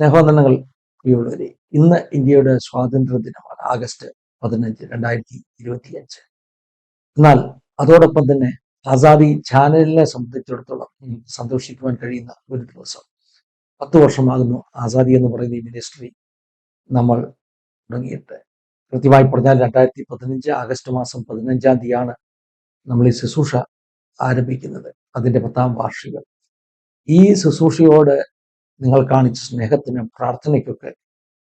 സ്നേഹവന്ദനങ്ങൾ പ്രിയമുള്ളവരെ ഇന്ന് ഇന്ത്യയുടെ സ്വാതന്ത്ര്യ ദിനമാണ് ആഗസ്റ്റ് പതിനഞ്ച് രണ്ടായിരത്തി ഇരുപത്തിയഞ്ച്. എന്നാൽ അതോടൊപ്പം തന്നെ ആസാദി ചാനലിനെ സംബന്ധിച്ചിടത്തോളം സന്തോഷിക്കുവാൻ കഴിയുന്ന ഒരു ദിവസം. പത്ത് വർഷമാകുന്നു ആസാദി എന്ന് പറയുന്ന ഈ മിനിസ്ട്രി നമ്മൾ തുടങ്ങിയിട്ട്. കൃത്യമായി പറഞ്ഞാൽ രണ്ടായിരത്തി പതിനഞ്ച് ആഗസ്റ്റ് മാസം പതിനഞ്ചാം തീയതിയാണ് നമ്മൾ ഈ ശുശ്രൂഷ ആരംഭിക്കുന്നത്. അതിന്റെ പത്താം വാർഷികം. ഈ ശുശ്രൂഷയോട് നിങ്ങൾ കാണിച്ച സ്നേഹത്തിനും പ്രാർത്ഥനയ്ക്കൊക്കെ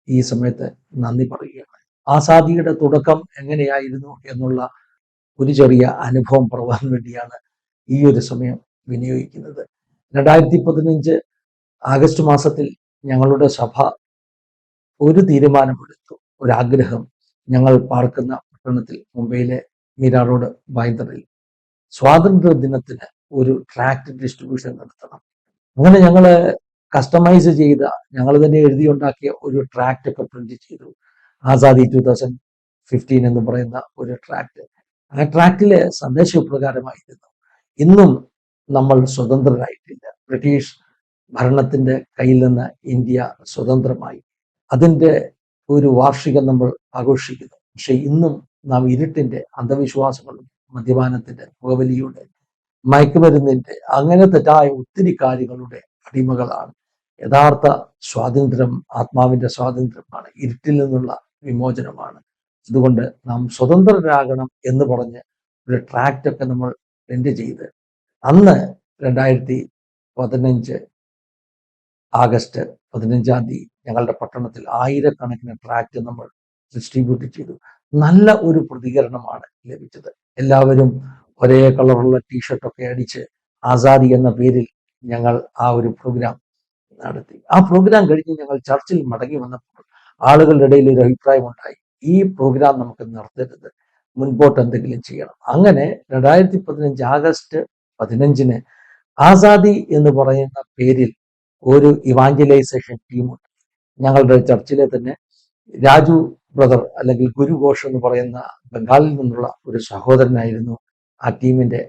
ഈ സമയത്ത് നന്ദി പറയുകയാണ്. ആസാദിയുടെ തുടക്കം എങ്ങനെയായിരുന്നു എന്നുള്ള ഒരു ചെറിയ അനുഭവം പറവാൻ വേണ്ടിയാണ് ഈ ഒരു സമയം വിനിയോഗിക്കുന്നത്. രണ്ടായിരത്തി പതിനഞ്ച് ആഗസ്റ്റ് മാസത്തിൽ ഞങ്ങളുടെ സഭ ഒരു തീരുമാനമെടുത്തു. ഒരാഗ്രഹം ഞങ്ങൾ പാർക്കുന്ന പട്ടണത്തിൽ മുംബൈയിലെ മീരാ റോഡ് ബൈന്ദറിൽ സ്വാതന്ത്ര്യ ദിനത്തിന് ഒരു ട്രാക്ട് ഡിസ്ട്രിബ്യൂഷൻ നടത്തണം. അങ്ങനെ ഞങ്ങൾ കസ്റ്റമൈസ് ചെയ്ത ഞങ്ങൾ തന്നെ എഴുതിയുണ്ടാക്കിയ ഒരു ട്രാക്ട് ഒക്കെ പ്രിന്റ് ചെയ്തു. ആസാദി ടു തൗസൻഡ് ഫിഫ്റ്റീൻ എന്ന് പറയുന്ന ഒരു ട്രാക്ട് ആ ട്രാക്റ്റിലെ സന്ദേശം ഇപ്രകാരമായിരുന്നു ഇന്നും നമ്മൾ സ്വതന്ത്രരായിട്ടില്ല. ബ്രിട്ടീഷ് ഭരണത്തിന്റെ കയ്യിൽ നിന്ന് ഇന്ത്യ സ്വതന്ത്രമായി. അതിന്റെ ഒരു വാർഷികം നമ്മൾ ആഘോഷിക്കുന്നു. പക്ഷെ ഇന്നും നാം ഇരുട്ടിന്റെ അന്ധവിശ്വാസങ്ങളും മദ്യപാനത്തിന്റെ പുകവലിയുടെ മയക്കുമരുന്നിന്റെ അങ്ങനെ തെറ്റായ ഒത്തിരി കാര്യങ്ങളുടെ അടിമകളാണ്. യഥാർത്ഥ സ്വാതന്ത്ര്യം ആത്മാവിന്റെ സ്വാതന്ത്ര്യമാണ് ഇരുട്ടിൽ നിന്നുള്ള വിമോചനമാണ്. അതുകൊണ്ട് നാം സ്വതന്ത്രരാകണം എന്ന് പറഞ്ഞ് ഒരു ട്രാക്റ്റൊക്കെ നമ്മൾ പ്രിന്റ് ചെയ്ത്. അന്ന് രണ്ടായിരത്തി പതിനഞ്ച് ആഗസ്റ്റ് പതിനഞ്ചാം തീയതി ഞങ്ങളുടെ പട്ടണത്തിൽ ആയിരക്കണക്കിന് ട്രാക്റ്റ് നമ്മൾ ഡിസ്ട്രിബ്യൂട്ട് ചെയ്തു. നല്ല ഒരു പ്രതികരണമാണ് ലഭിച്ചത്. എല്ലാവരും ഒരേ കളറുള്ള ടീഷർട്ടൊക്കെ അടിച്ച് ആസാദി എന്ന പേരിൽ ഞങ്ങൾ ആ ഒരു പ്രോഗ്രാം നടത്തി. ആ പ്രോഗ്രാം കഴിഞ്ഞ് ഞങ്ങൾ ചർച്ചിൽ മടങ്ങി വന്നപ്പോൾ ആളുകളുടെ ഇടയിൽ ഒരു അഭിപ്രായം ഉണ്ടായി. ഈ പ്രോഗ്രാം നമുക്ക് നടത്തരുത് മുൻപോട്ട് എന്തെങ്കിലും ചെയ്യണം. അങ്ങനെ രണ്ടായിരത്തി പതിനഞ്ച് ആഗസ്റ്റ് പതിനഞ്ചിന് ആസാദി എന്ന് പറയുന്ന പേരിൽ ഒരു ഇവാഞ്ചലൈസേഷൻ ടീമുണ്ട് ഞങ്ങളുടെ ചർച്ചിലെ തന്നെ രാജു ബ്രദർ അല്ലെങ്കിൽ ഗുരുഘോഷ് എന്ന് പറയുന്ന ബംഗാളിൽ നിന്നുള്ള ഒരു സഹോദരനായിരുന്നു ആ ടീമിന്റെ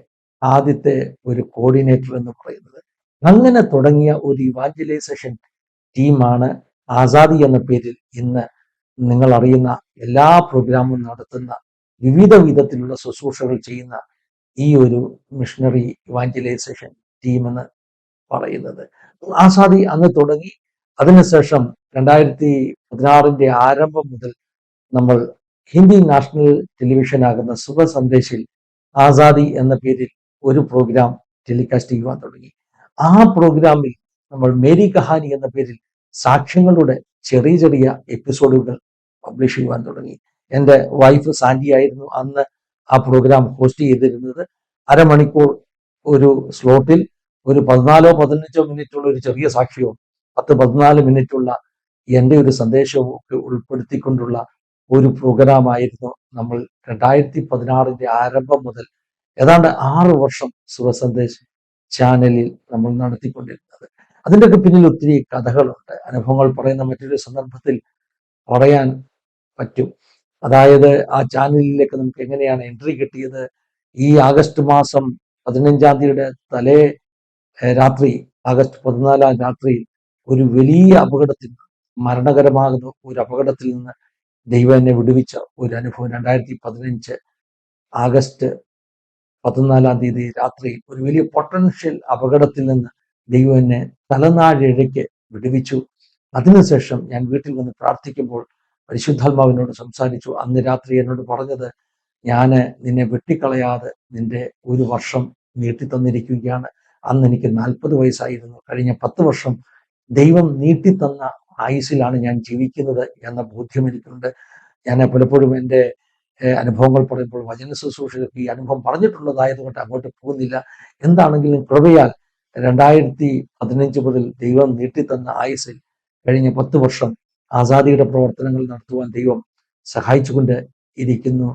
ആദ്യത്തെ ഒരു കോർഡിനേറ്റർ എന്ന് പറയുന്നത്. അങ്ങനെ തുടങ്ങിയ ഒരു ഇവാഞ്ചലൈസേഷൻ ടീമാണ് ആസാദി എന്ന പേരിൽ ഇന്ന് നിങ്ങൾ അറിയുന്ന എല്ലാ പ്രോഗ്രാമും നടത്തുന്ന വിവിധ വിധത്തിലുള്ള ശുശ്രൂഷകൾ ചെയ്യുന്ന ഈ ഒരു മിഷണറി ഇവാഞ്ചലൈസേഷൻ ടീം എന്ന് പറയുന്നത്. ആസാദി അന്ന് തുടങ്ങി. അതിനുശേഷം രണ്ടായിരത്തി പതിനാറിന്റെ ആരംഭം മുതൽ നമ്മൾ ഹിന്ദി നാഷണൽ ടെലിവിഷൻ ആകുന്ന സുഖ സന്ദേശിൽ ആസാദി എന്ന പേരിൽ ഒരു പ്രോഗ്രാം ടെലികാസ്റ്റ് ചെയ്യുവാൻ തുടങ്ങി. ആ പ്രോഗ്രാമിൽ നമ്മൾ മേരി കഹാനി എന്ന പേരിൽ സാക്ഷ്യങ്ങളുടെ ചെറിയ ചെറിയ എപ്പിസോഡുകൾ പബ്ലിഷ് ചെയ്യുവാൻ തുടങ്ങി. എന്റെ വൈഫ് സാൻഡി ആയിരുന്നു അന്ന് ആ പ്രോഗ്രാം ഹോസ്റ്റ് ചെയ്തിരുന്നത്. അരമണിക്കൂർ ഒരു സ്ലോട്ടിൽ ഒരു പതിനാലോ പതിനഞ്ചോ മിനിറ്റുള്ള ഒരു ചെറിയ സാക്ഷ്യവും പത്ത് പതിനാല് മിനിറ്റുള്ള എന്റെ ഒരു സന്ദേശവും ഒക്കെ ഉൾപ്പെടുത്തിക്കൊണ്ടുള്ള ഒരു പ്രോഗ്രാം ആയിരുന്നു നമ്മൾ രണ്ടായിരത്തി പതിനാറിന്റെ ആരംഭം മുതൽ ഏതാണ്ട് ആറ് വർഷം സുഖസന്ദേശ് ചാനലിൽ നമ്മൾ നടത്തിക്കൊണ്ടിരുന്നത്. അതിന്റെയൊക്കെ പിന്നിൽ ഒത്തിരി കഥകളുണ്ട്. അനുഭവങ്ങൾ പറയുന്ന മറ്റൊരു സന്ദർഭത്തിൽ പറയാൻ പറ്റും. അതായത് ആ ചാനലിലേക്ക് നമുക്ക് എങ്ങനെയാണ് എൻട്രി കിട്ടിയത്? ഈ ആഗസ്റ്റ് മാസം പതിനഞ്ചാം തീയതിയുടെ തലേ രാത്രി ആഗസ്റ്റ് പതിനാലാം രാത്രി ഒരു വലിയ അപകടത്തിൽ മരണകരമാകുന്ന ഒരു അപകടത്തിൽ നിന്ന് ദൈവം എന്നെ വിടുവിച്ച ഒരു അനുഭവം. രണ്ടായിരത്തി പതിനഞ്ച് ആഗസ്റ്റ് പതിനാലാം തീയതി രാത്രി ഒരു വലിയ പൊട്ടൻഷ്യൽ അപകടത്തിൽ നിന്ന് ദൈവം എന്നെ തലനാഴിഴയ്ക്ക് വിടുവിച്ചു. അതിനുശേഷം ഞാൻ വീട്ടിൽ വന്ന് പ്രാർത്ഥിക്കുമ്പോൾ പരിശുദ്ധാത്മാവിനോട് സംസാരിച്ചു. അന്ന് രാത്രി എന്നോട് പറഞ്ഞത് ഞാൻ നിന്നെ വെട്ടിക്കളയാതെ നിന്റെ ഒരു വർഷം നീട്ടി തന്നിരിക്കുകയാണ്. അന്ന് എനിക്ക് നാൽപ്പത് വയസ്സായിരുന്നു. കഴിഞ്ഞ പത്ത് വർഷം ദൈവം നീട്ടിത്തന്ന ആയുസിലാണ് ഞാൻ ജീവിക്കുന്നത് എന്ന ബോധ്യം എനിക്കുണ്ട്. ഞാൻ പലപ്പോഴും എന്റെ അനുഭവങ്ങൾ പറയുമ്പോൾ വചന ശുശ്രൂഷകർക്ക് ഈ അനുഭവം പറഞ്ഞിട്ടുള്ളതായതുകൊണ്ട് അങ്ങോട്ട് പോകുന്നില്ല. എന്താണെങ്കിലും കൃപയാൽ രണ്ടായിരത്തി പതിനഞ്ച് മുതൽ ദൈവം നീട്ടിത്തന്ന ആയുസിൽ കഴിഞ്ഞ പത്ത് വർഷം ആസാദിയുടെ പ്രവർത്തനങ്ങൾ നടത്തുവാൻ ദൈവം സഹായിച്ചുകൊണ്ട് ഇരിക്കുന്നു.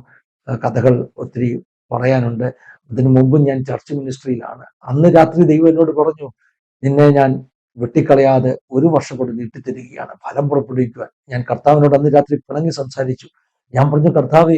കഥകൾ ഒത്തിരി പറയാനുണ്ട്. അതിനു മുമ്പും ഞാൻ ചർച്ച് മിനിസ്ട്രിയിലാണ്. അന്ന് രാത്രി ദൈവം എന്നോട് പറഞ്ഞു നിന്നെ ഞാൻ വെട്ടിക്കളയാതെ ഒരു വർഷം കൊണ്ട് നീട്ടിത്തരികയാണ്. ഫലം പുറപ്പെടുവിക്കുവാൻ. ഞാൻ കർത്താവിനോട് അന്ന് രാത്രി പിണങ്ങി സംസാരിച്ചു. ഞാൻ പറഞ്ഞു കർത്താവ്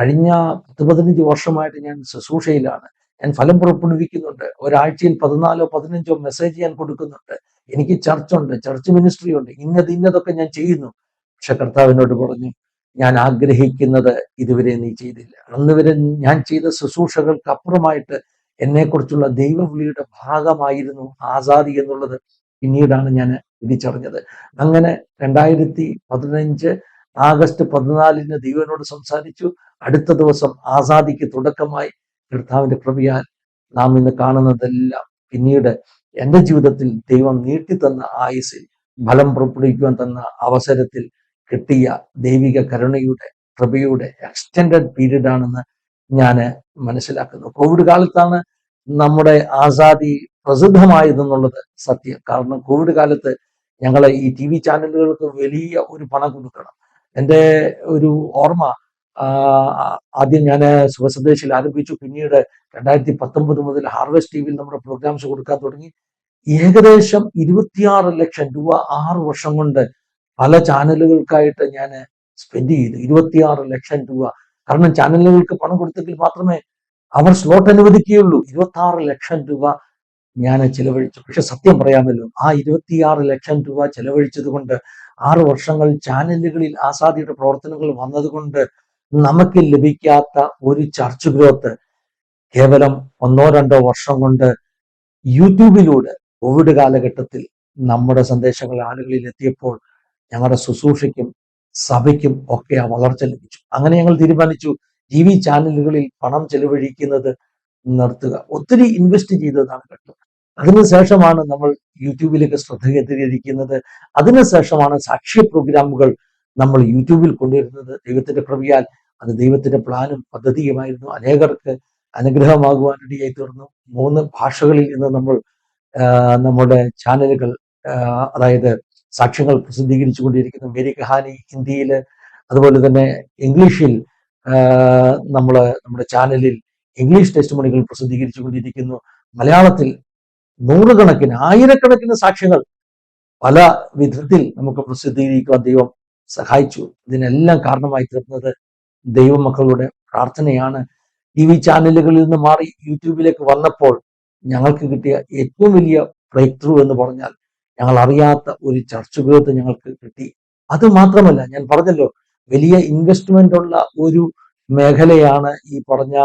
കഴിഞ്ഞ പത്ത് പതിനഞ്ച് വർഷമായിട്ട് ഞാൻ ശുശ്രൂഷയിലാണ്. ഞാൻ ഫലം പുറപ്പെടുവിക്കുന്നുണ്ട്. ഒരാഴ്ചയിൽ പതിനാലോ പതിനഞ്ചോ മെസ്സേജ് ഞാൻ കൊടുക്കുന്നുണ്ട്. എനിക്ക് ചർച്ചുണ്ട് ചർച്ച് മിനിസ്ട്രി ഉണ്ട്. ഇന്നത് ഇന്നതൊക്കെ ഞാൻ ചെയ്യുന്നു. പക്ഷെ കർത്താവിനോട് പറഞ്ഞു ഞാൻ ആഗ്രഹിക്കുന്നത് ഇതുവരെ നീ ചെയ്തില്ല. അന്ന് വരെ ഞാൻ ചെയ്ത ശുശ്രൂഷകൾക്ക് അപ്പുറമായിട്ട് എന്നെക്കുറിച്ചുള്ള ദൈവവിളിയുടെ ഭാഗമായിരുന്നു ആസാദി എന്നുള്ളത്. പിന്നീടാണ് ഞാൻ തിരിച്ചറിഞ്ഞത്. അങ്ങനെ രണ്ടായിരത്തി പതിനഞ്ച് ആഗസ്റ്റ് പതിനാലിന് ദൈവനോട് സംസാരിച്ചു. അടുത്ത ദിവസം ആസാദിക്ക് തുടക്കമായി കർത്താവിന്റെ കൃപയാൽ നാം ഇന്ന് കാണുന്നതെല്ലാം പിന്നീട് എന്റെ ജീവിതത്തിൽ ദൈവം നീട്ടിത്തന്ന ആയുസിൽ ഫലം പുറപ്പെടുവിക്കുവാൻ തന്ന അവസരത്തിൽ കിട്ടിയ ദൈവിക കരുണയുടെ കൃപയുടെ എക്സ്റ്റെൻഡഡ് പീരീഡ് ആണെന്ന് ഞാൻ മനസ്സിലാക്കുന്നു. കോവിഡ് കാലത്താണ് നമ്മുടെ ആസാദി പ്രസിദ്ധമായതെന്നുള്ളത് സത്യം. കാരണം കോവിഡ് കാലത്ത് ഞങ്ങളെ ഈ ടി വി ചാനലുകൾക്ക് വലിയ ഒരു പണം കൊടുക്കണം. എന്റെ ഒരു ഓർമ്മ ആദ്യം ഞാൻ സുഖസന്ദേശയിൽ ആരംഭിച്ചു. പിന്നീട് രണ്ടായിരത്തി പത്തൊമ്പത് മുതൽ ഹാർവെസ്റ്റ് ടി വിയിൽ നമ്മുടെ പ്രോഗ്രാംസ് കൊടുക്കാൻ തുടങ്ങി. ഏകദേശം ഇരുപത്തിയാറ് ലക്ഷം രൂപ ആറ് വർഷം കൊണ്ട് പല ചാനലുകൾക്കായിട്ട് ഞാൻ സ്പെൻഡ് ചെയ്തു. ഇരുപത്തിയാറ് ലക്ഷം രൂപ. കാരണം ചാനലുകൾക്ക് പണം കൊടുത്തെങ്കിൽ മാത്രമേ അവർ സ്ലോട്ട് അനുവദിക്കുകയുള്ളൂ. ഇരുപത്തി ആറ് ലക്ഷം രൂപ ഞാൻ ചിലവഴിച്ചു. പക്ഷെ സത്യം പറയാമല്ലോ ആ ഇരുപത്തിയാറ് ലക്ഷം രൂപ ചെലവഴിച്ചത് കൊണ്ട് ആറ് വർഷങ്ങൾ ചാനലുകളിൽ ആസാദിയുടെ പ്രവർത്തനങ്ങൾ വന്നതുകൊണ്ട് നമുക്ക് ലഭിക്കാത്ത ഒരു ചർച്ച് ഗ്രോത്ത് കേവലം ഒന്നോ രണ്ടോ വർഷം കൊണ്ട് യൂട്യൂബിലൂടെ കോവിഡ് കാലഘട്ടത്തിൽ നമ്മുടെ സന്ദേശങ്ങൾ ആളുകളിൽ എത്തിയപ്പോൾ ഞങ്ങളുടെ ശുശ്രൂഷയ്ക്കും സഭയ്ക്കും ഒക്കെ ആ വളർച്ച ലഭിച്ചു. അങ്ങനെ ഞങ്ങൾ തീരുമാനിച്ചു ടി വി ചാനലുകളിൽ പണം ചെലവഴിക്കുന്നത് നിർത്തുക. ഒത്തിരി ഇൻവെസ്റ്റ് ചെയ്തതാണ് കേട്ടോ. അതിനുശേഷമാണ് നമ്മൾ യൂട്യൂബിലേക്ക് ശ്രദ്ധ കേന്ദ്രീകരിക്കുന്നത് അതിനുശേഷമാണ് സാക്ഷ്യ പ്രോഗ്രാമുകൾ നമ്മൾ യൂട്യൂബിൽ കൊണ്ടുവരുന്നത്. ദൈവത്തിന്റെ കൃപയാൽ അത് ദൈവത്തിന്റെ പ്ലാനും പദ്ധതിയുമായിരുന്നു. അനേകർക്ക് അനുഗ്രഹമാകുവാനിടയായി തീർന്നു മൂന്ന് ഭാഷകളിൽ ഇന്ന് നമ്മൾ നമ്മുടെ ചാനലുകൾ അതായത് സാക്ഷ്യങ്ങൾ പ്രസിദ്ധീകരിച്ചു കൊണ്ടിരിക്കുന്നു. മേരി കഹാനി ഹിന്ദിയിൽ അതുപോലെ തന്നെ ഇംഗ്ലീഷിൽ നമ്മൾ നമ്മുടെ ചാനലിൽ ഇംഗ്ലീഷ് ടെസ്റ്റ് മണികൾ പ്രസിദ്ധീകരിച്ചു കൊണ്ടിരിക്കുന്നു. മലയാളത്തിൽ നൂറുകണക്കിന് ആയിരക്കണക്കിന് സാക്ഷ്യങ്ങൾ പല വിധത്തിൽ നമുക്ക് പ്രസിദ്ധീകരിക്കുവാൻ ദൈവം സഹായിച്ചു. ഇതിനെല്ലാം കാരണമായി തീർന്നത് ദൈവമക്കളുടെ പ്രാർത്ഥനയാണ്. ടി വി ചാനലുകളിൽ നിന്ന് മാറി യൂട്യൂബിലേക്ക് വന്നപ്പോൾ ഞങ്ങൾക്ക് കിട്ടിയ ഏറ്റവും വലിയ ബ്രേക്ക് ത്രൂ എന്ന് പറഞ്ഞാൽ ഞങ്ങൾ അറിയാത്ത ഒരു ചർച്ച ഗ്രോത്ത് ഞങ്ങൾക്ക് കിട്ടി. അത് മാത്രമല്ല ഞാൻ പറഞ്ഞല്ലോ വലിയ ഇൻവെസ്റ്റ്മെന്റ് ഉള്ള ഒരു മേഖലയാണ് ഈ പറഞ്ഞ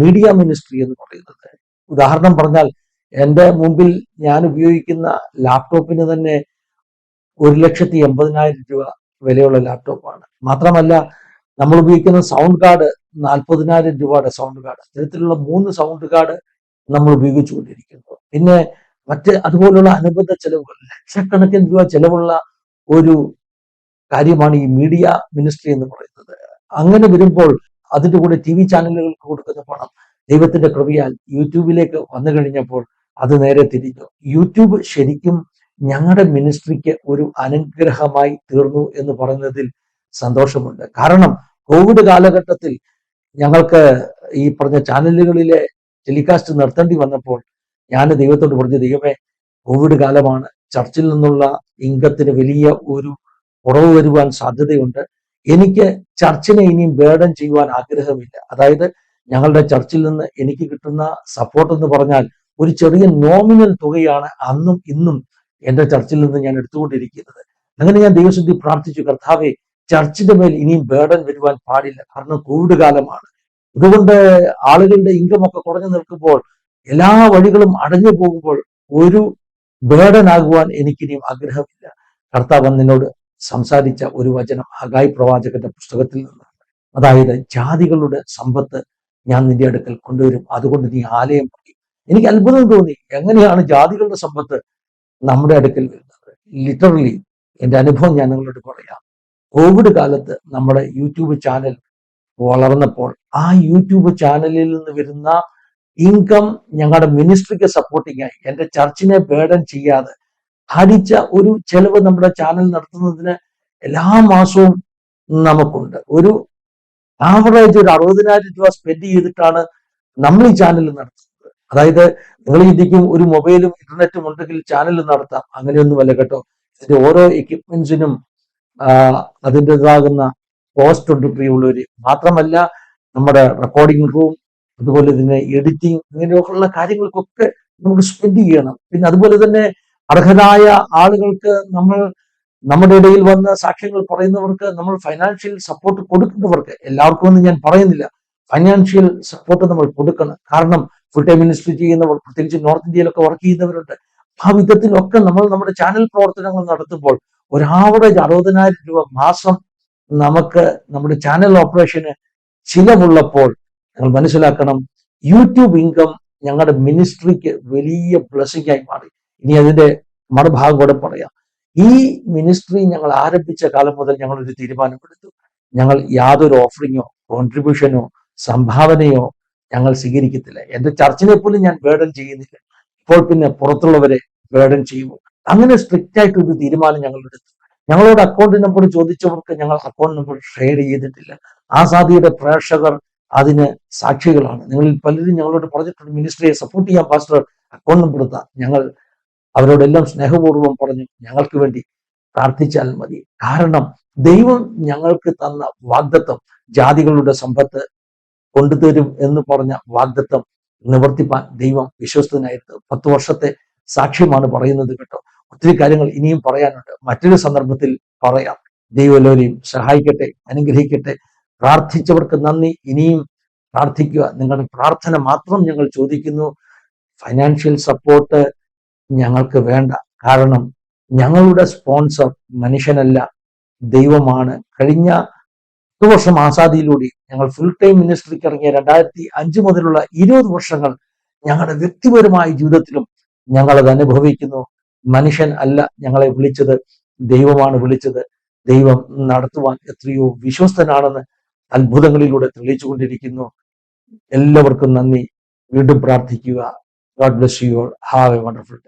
മീഡിയ മിനിസ്ട്രി എന്ന് പറയുന്നത്. ഉദാഹരണം പറഞ്ഞാൽ എന്റെ മുമ്പിൽ ഞാൻ ഉപയോഗിക്കുന്ന ലാപ്ടോപ്പിന് തന്നെ ഒരു ലക്ഷത്തി എൺപതിനായിരം രൂപ വിലയുള്ള ലാപ്ടോപ്പാണ്. മാത്രമല്ല നമ്മൾ ഉപയോഗിക്കുന്ന സൗണ്ട് കാർഡ് നാൽപ്പതിനായിരം രൂപയുടെ സൗണ്ട് കാർഡ്. അത്തരത്തിലുള്ള മൂന്ന് സൗണ്ട് കാർഡ് നമ്മൾ ഉപയോഗിച്ചുകൊണ്ടിരിക്കുന്നു. പിന്നെ മറ്റ് അതുപോലുള്ള അനുബന്ധ ചെലവുകൾ ലക്ഷക്കണക്കിന് രൂപ ചെലവുള്ള ഒരു കാര്യമാണ് ഈ മീഡിയ മിനിസ്ട്രി എന്ന് പറയുന്നത്. അങ്ങനെ വരുമ്പോൾ അതിന്റെ കൂടെ ടി വി ചാനലുകൾക്ക് കൊടുക്കുന്ന പണം ദൈവത്തിന്റെ കൃപയാൽ യൂട്യൂബിലേക്ക് വന്നു കഴിഞ്ഞപ്പോൾ അത് നേരെ തിരിഞ്ഞു. യൂട്യൂബ് ശരിക്കും ഞങ്ങളുടെ മിനിസ്ട്രിക്ക് ഒരു അനുഗ്രഹമായി തീർന്നു എന്ന് പറയുന്നതിൽ സന്തോഷമുണ്ട്. കാരണം കോവിഡ് കാലഘട്ടത്തിൽ ഞങ്ങൾക്ക് ഈ പറഞ്ഞ ചാനലുകളിലെ ടെലികാസ്റ്റ് നിർത്തേണ്ടി വന്നപ്പോൾ ഞാൻ ദൈവത്തോട് പറഞ്ഞു ദൈവമേ കോവിഡ് കാലമാണ്. ചർച്ചിൽ നിന്നുള്ള ഇംഗത്തിന് വലിയ ഒരു കുറവ് വരുവാൻ സാധ്യതയുണ്ട്. എനിക്ക് ചർച്ചിനെ ഇനിയും ബേഡൻ ചെയ്യുവാൻ ആഗ്രഹമില്ല. അതായത് ഞങ്ങളുടെ ചർച്ചിൽ നിന്ന് എനിക്ക് കിട്ടുന്ന സപ്പോർട്ട് എന്ന് പറഞ്ഞാൽ ഒരു ചെറിയ നോമിനൽ തുകയാണ് അന്നും ഇന്നും എന്റെ ചർച്ചിൽ നിന്ന് ഞാൻ എടുത്തുകൊണ്ടിരിക്കുന്നത്. അങ്ങനെ ഞാൻ ദൈവശുദ്ധി പ്രാർത്ഥിച്ചു കർത്താവെ ചർച്ചിന്റെ മേൽ ഇനിയും ബേഡൻ വരുവാൻ പാടില്ല. കാരണം കോവിഡ് കാലമാണ്. ഇതുകൊണ്ട് ആളുകളുടെ ഇൻകം ഒക്കെ കുറഞ്ഞു നിൽക്കുമ്പോൾ എല്ലാ വഴികളും അടഞ്ഞു പോകുമ്പോൾ ഒരു ബേഡനാകുവാൻ എനിക്കിനിയും ആഗ്രഹമില്ല. കർത്താവ് നിന്നോട് സംസാരിച്ച ഒരു വചനം അഗായ് പ്രവാചകന്റെ പുസ്തകത്തിൽ നിന്നാണ് അതായത് ജാതികളുടെ സമ്പത്ത് ഞാൻ നിന്റെ അടുക്കൽ കൊണ്ടുവരും. അതുകൊണ്ട് നീ ആലയം എനിക്ക് അത്ഭുതം തോന്നി. എങ്ങനെയാണ് ജാതികളുടെ സമ്പത്ത് നമ്മുടെ അടുക്കൽ വരുന്നത്? ലിറ്ററലി എന്റെ അനുഭവം ഞാൻ നിങ്ങളോട് പറയാം. കോവിഡ് കാലത്ത് നമ്മുടെ യൂട്യൂബ് ചാനൽ വളർന്നപ്പോൾ ആ യൂട്യൂബ് ചാനലിൽ നിന്ന് വരുന്ന ഇൻകം ഞങ്ങളുടെ മിനിസ്ട്രിക്ക് സപ്പോർട്ടിങ് ആയി. എന്റെ ചർച്ചിനെ ബേഡൻ ചെയ്യാതെ ഹരിച്ച ഒരു ചെലവ് നമ്മുടെ ചാനൽ നടത്തുന്നതിന് എല്ലാ മാസവും നമുക്കുണ്ട്. ഒരു ആവറേജ് ഒരു അറുപതിനായിരം രൂപ സ്പെൻഡ് ചെയ്തിട്ടാണ് നമ്മൾ ഈ ചാനൽ നടത്തുന്നത്. അതായത് നിങ്ങൾ ചിന്തിക്കും ഒരു മൊബൈലും ഇന്റർനെറ്റും ഉണ്ടെങ്കിൽ ചാനൽ നടത്താം. അങ്ങനെയൊന്നുമല്ല കേട്ടോ. ഇതിന്റെ ഓരോ എക്യുപ്മെന്റ്സിനും അതിന്റെതാകുന്ന കോസ്റ്റ് ഉണ്ട് പ്രിയമുള്ളവർ മാത്രമല്ല നമ്മുടെ റെക്കോർഡിംഗ് റൂം അതുപോലെ തന്നെ എഡിറ്റിംഗ് ഇങ്ങനെയൊക്കെയുള്ള കാര്യങ്ങൾക്കൊക്കെ നമ്മൾ സ്പെൻഡ് ചെയ്യണം. പിന്നെ അതുപോലെ തന്നെ അർഹരായ ആളുകൾക്ക് നമ്മൾ നമ്മുടെ ഇടയിൽ വന്ന സാക്ഷ്യങ്ങൾ പറയുന്നവർക്ക് നമ്മൾ ഫൈനാൻഷ്യൽ സപ്പോർട്ട് കൊടുക്കുന്നവർക്ക് എല്ലാവർക്കും ഒന്നും ഞാൻ പറയുന്നില്ല. ഫൈനാൻഷ്യൽ സപ്പോർട്ട് നമ്മൾ കൊടുക്കണം. കാരണം ഫുൾ ടൈം മിനിസ്ട്രി ചെയ്യുന്നവർ പ്രത്യേകിച്ച് നോർത്ത് ഇന്ത്യയിലൊക്കെ വർക്ക് ചെയ്യുന്നവരുണ്ട്. ആ വിധത്തിലൊക്കെ നമ്മൾ നമ്മുടെ ചാനൽ പ്രവർത്തനങ്ങൾ നടത്തുമ്പോൾ ഒരു ആവറേജ് അറുപതിനായിരം രൂപ മാസം നമുക്ക് നമ്മുടെ ചാനൽ ഓപ്പറേഷന് ചിലവുള്ളപ്പോൾ നിങ്ങൾ മനസ്സിലാക്കണം യൂട്യൂബ് ഇൻകം ഞങ്ങളുടെ മിനിസ്ട്രിക്ക് വലിയ ബ്ലെസ്സിംഗ് ആയി മാറി. ഇനി അതിന്റെ മറുഭാഗം കൂടെ പറയാം. ഈ മിനിസ്ട്രി ഞങ്ങൾ ആരംഭിച്ച കാലം മുതൽ ഞങ്ങൾ ഒരു തീരുമാനമെടുത്തു. ഞങ്ങൾ യാതൊരു ഓഫറിങ്ങോ കോൺട്രിബ്യൂഷനോ സംഭാവനയോ ഞങ്ങൾ സ്വീകരിക്കത്തില്ല. എന്റെ ചർച്ചിനെ പോലും ഞാൻ ബേഡൻ ചെയ്യുന്നില്ല. ഇപ്പോൾ പിന്നെ പുറത്തുള്ളവരെ ബേഡൻ ചെയ്യുമോ അങ്ങനെ സ്ട്രിക്റ്റ് ആയിട്ട് ഒരു തീരുമാനം ഞങ്ങൾ എടുത്തു. ഞങ്ങളോട് അക്കൗണ്ട് നമ്പർ ചോദിച്ചവർക്ക് ഞങ്ങൾ അക്കൗണ്ട് നമ്പർ ഷെയർ ചെയ്തിട്ടില്ല. ആസാദിയുടെ പ്രേക്ഷകർ അതിന് സാക്ഷികളാണ്. നിങ്ങളിൽ പലരും ഞങ്ങളോട് പറഞ്ഞിട്ടുണ്ട് മിനിസ്ട്രിയെ സപ്പോർട്ട് ചെയ്യാൻ പാസ്റ്റർ അക്കൗണ്ട് നമ്പർ എടുത്താൽ ഞങ്ങൾ അവരോടെല്ലാം സ്നേഹപൂർവം പറഞ്ഞു ഞങ്ങൾക്ക് വേണ്ടി പ്രാർത്ഥിച്ചാൽ മതി. കാരണം ദൈവം ഞങ്ങൾക്ക് തന്ന വാഗ്ദത്വം ജാതികളുടെ സമ്പത്ത് കൊണ്ടുതരും എന്ന് പറഞ്ഞ വാഗ്ദത്വം നിവർത്തിപ്പാൻ ദൈവം വിശ്വസ്തനായിരുന്നു പത്ത് വർഷത്തെ സാക്ഷ്യമാണ് പറയുന്നത് കേട്ടോ. ഒത്തിരി കാര്യങ്ങൾ ഇനിയും പറയാനുണ്ട്. മറ്റൊരു സന്ദർഭത്തിൽ പറയാം. ദൈവലോരെയും സഹായിക്കട്ടെ അനുഗ്രഹിക്കട്ടെ. പ്രാർത്ഥിച്ചവർക്ക് നന്ദി. ഇനിയും പ്രാർത്ഥിക്കുക. നിങ്ങളുടെ പ്രാർത്ഥന മാത്രം ഞങ്ങൾ ചോദിക്കുന്നു. ഫൈനാൻഷ്യൽ സപ്പോർട്ട് ഞങ്ങൾക്ക് വേണ്ട. കാരണം ഞങ്ങളുടെ സ്പോൺസർ മനുഷ്യനല്ല. ദൈവമാണ്. കഴിഞ്ഞ പത്ത് വർഷം ആസാദിയിലൂടെ ഞങ്ങൾ ഫുൾ ടൈം മിനിസ്ട്രിക്ക് ഇറങ്ങിയ രണ്ടായിരത്തി അഞ്ച് മുതലുള്ള ഇരുപത് വർഷങ്ങൾ ഞങ്ങളുടെ വ്യക്തിപരമായ ജീവിതത്തിലും ഞങ്ങൾ അത് അനുഭവിക്കുന്നു. മനുഷ്യൻ അല്ല ഞങ്ങളെ വിളിച്ചത് ദൈവമാണ് വിളിച്ചത്. ദൈവം നടത്തുവാൻ എത്രയോ വിശ്വസ്തനാണെന്ന് അത്ഭുതങ്ങളിലൂടെ തെളിയിച്ചുകൊണ്ടിരിക്കുന്നു. എല്ലാവർക്കും നന്ദി. വീണ്ടും പ്രാർത്ഥിക്കുക. God bless you have a wonderful